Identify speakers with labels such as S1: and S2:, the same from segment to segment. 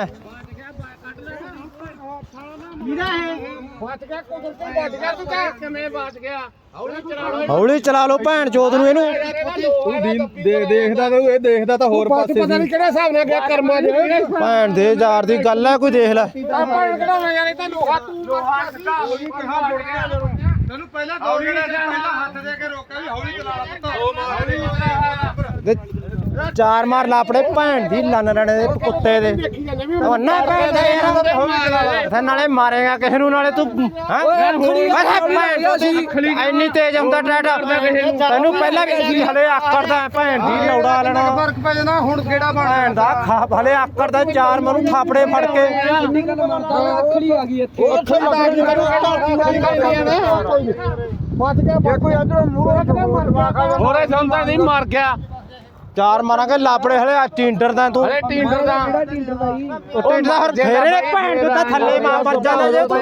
S1: ਹੈ
S2: ਵੀਰਾ ਹੈ ਬਚ ਗਿਆ ਕੁਦਰਤੀ ਬਚ ਗਿਆ ਤੂੰ ਤਾਂ। ਕਿਵੇਂ ਬਚ ਗਿਆ? ਹੌਲੀ ਚਲਾ ਲੋ
S1: ਹੌਲੀ ਚਲਾ ਲਓ ਭੈਣ ਚੋਦ ਨੂੰ ਇਹਨੂੰ।
S3: ਦੇ ਦੇਖਦਾ ਤਾਂ ਇਹ ਦੇਖਦਾ ਤਾਂ ਹੋਰ ਪਾਸੇ
S2: ਪਤਾ ਨਹੀਂ ਕਿਹੜੇ ਹਿਸਾਬ ਨਾਲ ਗਿਆ ਕਰਮਾਂ ਦੇ।
S1: ਭੈਣ ਦੇ ਯਾਰ ਦੀ ਗੱਲ ਹੈ ਕੋਈ ਦੇਖ ਲੈ।
S2: ਆਪਾਂ ਕਢਾਉਣਾ ਯਾਰ ਇਹ ਤਾਂ ਲੋਹਾ ਤੂੰ ਲੋਹਾ
S3: ਤੈਨੂੰ ਪਹਿਲਾਂ ਦੋ ਜਿਹੜੇ ਸੀ ਪਹਿਲਾਂ ਹੱਥ ਦੇ ਕੇ ਰੋਕਿਆ ਵੀ ਹੌਲੀ ਚਲਾ ਲਾ ਪੁੱਤ।
S1: ਤੇ ਚਾਰ ਮਾਰ ਲਾਪੜੇ ਭੈਣ ਦੀ ਲੰਨ ਰਣੇ ਦੇ ਕੁੱਤੇ ਦੇ। ਉਹ ਨਾ ਭੈਣ ਦੇ ਯਾਰ ਨਾਲੇ ਮਾਰੇਗਾ ਕਿਸੇ ਨੂੰ ਨਾਲੇ ਤੂੰ ਹਾਂ? ਭੈਣ ਇੰਨੀ ਤੇਜ਼ ਹੁੰਦਾ ਟਰੈਕਟਰ। ਤੈਨੂੰ ਪਹਿਲਾਂ ਵੀ ਸੀ ਹਲੇ ਆਕੜਦਾ ਭੈਣ ਦੀ ਲੌੜਾ ਲੈਣਾ।
S3: ਫ਼ਰਕ ਪੈ ਜਾਂਦਾ ਹੁਣ ਕਿਹੜਾ ਬਣ
S1: ਭੈਣ ਦਾ ਖਾ ਹਲੇ ਆਕੜਦਾ ਚਾਰ ਮਨੂੰ ਥਾਪੜੇ ਫੜ ਕੇ।
S2: ਬਚ ਗਿਆ ਕੋਈ ਅੰਦਰੋਂ ਮੂੰਹ ਹੋਰੇ ਸੰਦਾ ਨਹੀਂ ਮਰ ਗਿਆ।
S1: ਚਾਰ ਮਾਰਾਂਗੇ ਲਾਪੜੇ ਹਲੇ ਆ ਟਿੰਡਰ ਦਾ ਤੂੰ।
S2: ਹਲੇ ਟੀਂਡਰ ਦਾ।
S1: ਉਹ ਟਿੰਡਰ ਦਾ ਫਿਰ ਫੇਰੇ ਨੇ ਭੈਣ ਚੋਦ ਤਾਂ ਥੱਲੇ ਮਾਰ ਪਰ ਜਾਂਦਾ ਜੇ ਤੂੰ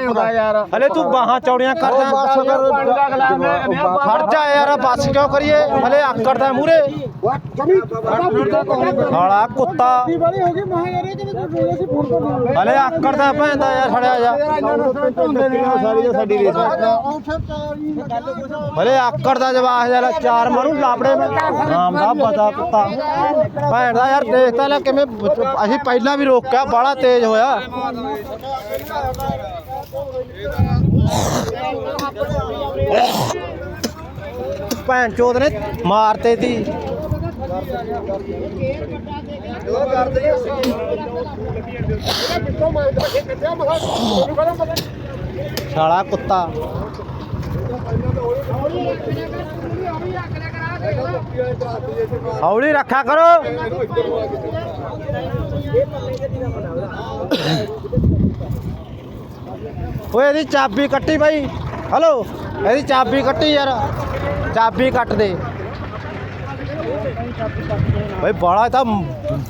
S1: ਹਲੇ ਤੂੰ ਬਾਹਾਂ ਚੌੜੀਆਂ ਕਰਦਾ ਖੜ ਜਾ ਯਾਰ ਬੱਸ ਕਿਉਂ ਕਰੀਏ ਹਲੇ ਆਕੜਦਾ ਮੂਰੇ ਹਾਲਾ ਕੁੱਤਾ
S2: ਵਾਲੀ ਹੋ ਗਈ ਮਹਾ ਯਾਰ ਇਹ ਕਿਵੇਂ ਕੋਈ ਰੋਇਆ ਸੀ ਫੋਨ ਤੋਂ
S1: ਹਲੇ ਆਕੜਦਾ ਭੈਂਦਾ ਯਾਰ ਖੜਿਆ ਜਾ।
S3: ਸਾਰੀ ਸਾਡੀ ਰੇਸ
S1: ਹਲੇ ਆਕੜਦਾ ਜਵਾਹ ਯਾਰ ਚਾਰ ਮਾਰੂ ਲਾਪੜੇ ਮੈਂ। ਨਾਮ ਦਾ ਪਤਾ ਕੁੱਤਾ। ਭੈਣ ਦਾ ਯਾਰ ਦੇਖਦਾ ਲੈ ਕਿਵੇਂ ਅਸੀਂ ਪਹਿਲਾਂ ਵੀ ਰੋਕਿਆ, ਬਾਹਲਾ ਤੇਜ਼ ਹੋਇਆ। ਭੈਣ ਚੋਦ ਨੇ ਮਾਰਤੇ ਤੀ ਸਾਲਾ ਕੁੱਤਾ। ਹੌਲੀ ਰੱਖਿਆ ਕਰੋ। ਓਏ, ਇਹਦੀ ਚਾਬੀ ਕੱਟੀ ਬਾਈ। ਹਲੋ ਇਹਦੀ ਚਾਬੀ ਕੱਟੀ ਯਾਰ। ਚਾਬੀ ਕੱਟ ਦੇ। ਬਈ, ਬਾਲਾ ਤਾਂ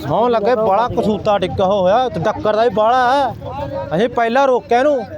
S1: ਸੌਂ ਲੱਗੇ। ਬਾਲਾ ਕਸੂਤਾ ਟਿੱਕਾ ਹੋਇਆ। ਡੱਕਰ ਦਾ ਵੀ ਬਾਲਾ ਹੈ। ਅਸੀਂ ਪਹਿਲਾਂ ਰੋਕਿਆ ਇਹਨੂੰ।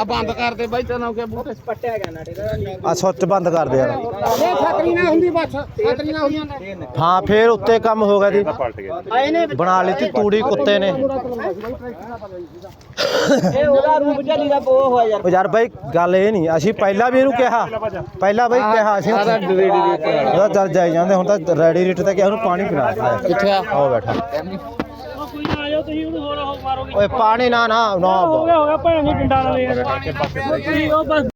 S2: ਆ ਬੰਦ ਕਰ ਦੇ ਬਾਈ ਤੈਨੂੰ ਕਿ ਬੂਟੇ। ਪੱਟਿਆ ਗਿਆ ਨਾਟੇ ਦਾ
S1: ਆ ਸੁੱਚ ਬੰਦ ਕਰ ਦੇ ਯਾਰ।
S2: ਇਹ ਛਤਰੀ ਨਾ ਹੁੰਦੀ ਬਸ ਛਤਰੀ ਨਾ ਹੁੰਦੀਆਂ
S1: ਹਾਂ ਫੇਰ ਉੱਤੇ ਕੰਮ ਹੋ ਗਿਆ ਜੀ। ਬਣਾ ਲਈ ਤੀ ਤੂੜੀ ਕੁੱਤੇ ਨੇ।
S2: ਇਹ ਉਹਦਾ ਰੂਪ ਝੱਲੀ ਦਾ ਪੋ ਹੋਇਆ ਯਾਰ।
S1: ਉਹ ਯਾਰ ਬਾਈ ਗੱਲ ਇਹ ਨਹੀਂ ਅਸੀਂ ਪਹਿਲਾਂ ਵੀ ਇਹਨੂੰ ਕਿਹਾ। ਪਹਿਲਾਂ ਬਾਈ ਕਿਹਾ ਅਸੀਂ। ਉਹਦਾ ਚੱਲ ਜਾਈ ਜਾਂਦੇ ਹੁਣ ਤਾਂ ਰੈਡੀ ਰੇਟ ਤੇ ਕਿਹਾ ਉਹਨੂੰ ਪਾਣੀ ਪਿਲਾ ਦਿੱਤਾ।
S2: ਕਿੱਥੇ ਆ?
S1: ਆਓ ਬੈਠਾ।
S2: ਜਾਓ ਤੁਸੀਂ ਉਹਨੂੰ ਹੋਰ ਮਾਰੋਗੇ।
S1: ਓਏ ਪਾਣੀ ਨਾ ਨਾ ਨਾ
S2: ਹੋ ਗਿਆ ਹੋ ਗਿਆ ਭੈਣ ਜੀ ਡੰਡਾ ਨਾਲ ਲੈ ਉਹ ਬਸ